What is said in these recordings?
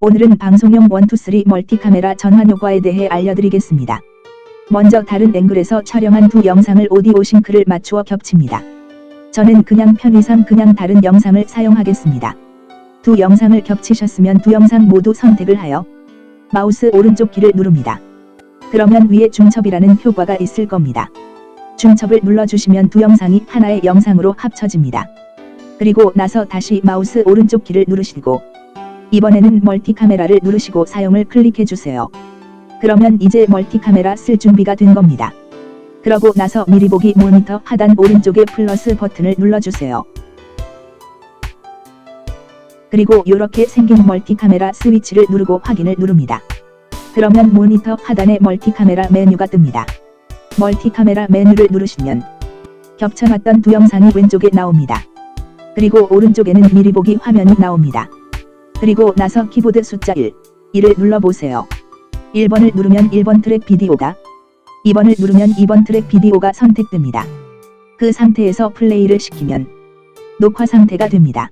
오늘은 방송용 123 멀티카메라 전환 효과에 대해 알려드리겠습니다. 먼저 다른 앵글에서 촬영한 두 영상을 오디오 싱크를 맞추어 겹칩니다. 저는 그냥 편의상 그냥 다른 영상을 사용하겠습니다. 두 영상을 겹치셨으면 두 영상 모두 선택을 하여 마우스 오른쪽 키를 누릅니다. 그러면 위에 중첩이라는 효과가 있을 겁니다. 중첩을 눌러주시면 두 영상이 하나의 영상으로 합쳐집니다. 그리고 나서 다시 마우스 오른쪽 키를 누르시고 이번에는 멀티 카메라를 누르시고 사용을 클릭해 주세요. 그러면 이제 멀티 카메라 쓸 준비가 된 겁니다. 그러고 나서 미리 보기 모니터 하단 오른쪽에 플러스 버튼을 눌러주세요. 그리고 이렇게 생긴 멀티 카메라 스위치를 누르고 확인을 누릅니다. 그러면 모니터 하단에 멀티 카메라 메뉴가 뜹니다. 멀티 카메라 메뉴를 누르시면 겹쳐놨던 두 영상이 왼쪽에 나옵니다. 그리고 오른쪽에는 미리 보기 화면이 나옵니다. 그리고 나서 키보드 숫자 1, 1을 눌러보세요. 1번을 누르면 1번 트랙 비디오가, 2번을 누르면 2번 트랙 비디오가 선택됩니다. 그 상태에서 플레이를 시키면 녹화 상태가 됩니다.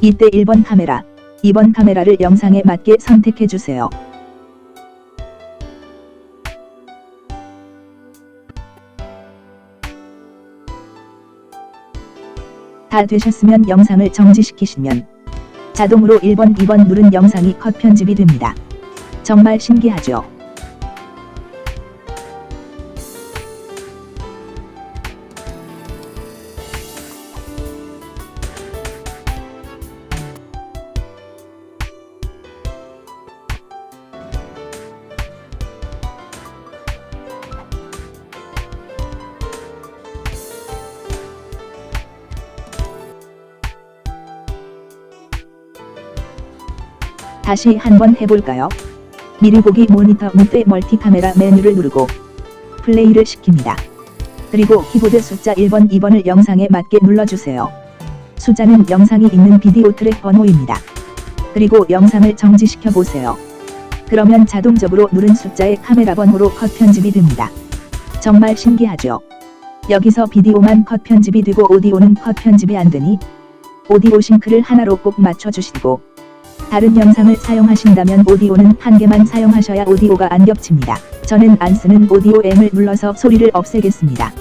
이때 1번 카메라, 2번 카메라를 영상에 맞게 선택해 주세요. 다 되셨으면 영상을 정지시키시면 자동으로 1번, 2번 누른 영상이 컷 편집이 됩니다. 정말 신기하죠? 다시 한번 해볼까요? 미리 보기 모니터 밑에 멀티카메라 메뉴를 누르고 플레이를 시킵니다. 그리고 키보드 숫자 1번, 2번을 영상에 맞게 눌러주세요. 숫자는 영상이 있는 비디오 트랙 번호입니다. 그리고 영상을 정지시켜 보세요. 그러면 자동적으로 누른 숫자의 카메라 번호로 컷 편집이 됩니다. 정말 신기하죠? 여기서 비디오만 컷 편집이 되고 오디오는 컷 편집이 안 되니 오디오 싱크를 하나로 꼭 맞춰주시고 다른 영상을 사용하신다면 오디오는 한 개만 사용하셔야 오디오가 안 겹칩니다. 저는 안 쓰는 오디오 M을 눌러서 소리를 없애겠습니다.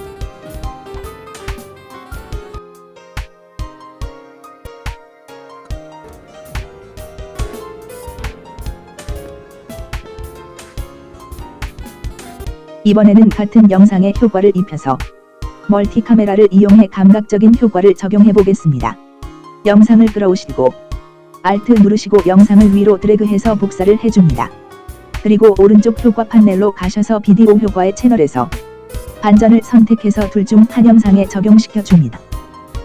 이번에는 같은 영상에 효과를 입혀서 멀티 카메라를 이용해 감각적인 효과를 적용해 보겠습니다. 영상을 끌어오시고 Alt 누르시고 영상을 위로 드래그해서 복사를 해줍니다. 그리고 오른쪽 효과 판넬로 가셔서 비디오 효과의 채널에서 반전을 선택해서 둘 중 한 영상에 적용시켜 줍니다.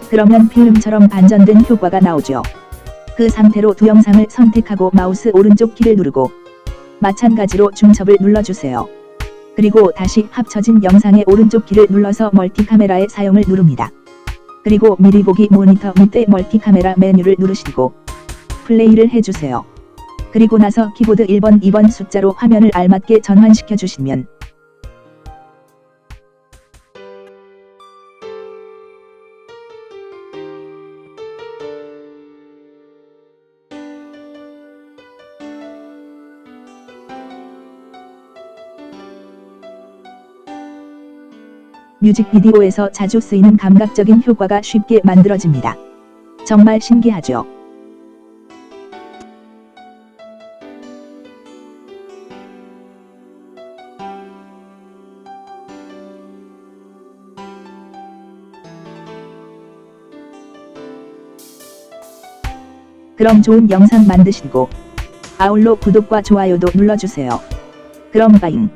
그러면 필름처럼 반전된 효과가 나오죠. 그 상태로 두 영상을 선택하고 마우스 오른쪽 키를 누르고 마찬가지로 중첩을 눌러주세요. 그리고 다시 합쳐진 영상의 오른쪽 키를 눌러서 멀티카메라의 사용을 누릅니다. 그리고 미리 보기 모니터 밑에 멀티카메라 메뉴를 누르시고 플레이를 해주세요. 그리고 나서 키보드 1번, 2번 숫자로 화면을 알맞게 전환시켜 주시면 뮤직비디오에서 자주 쓰이는 감각적인 효과가 쉽게 만들어집니다. 정말 신기하죠? 그럼 좋은 영상 만드시고 아울러 구독과 좋아요도 눌러주세요. 그럼 바잉.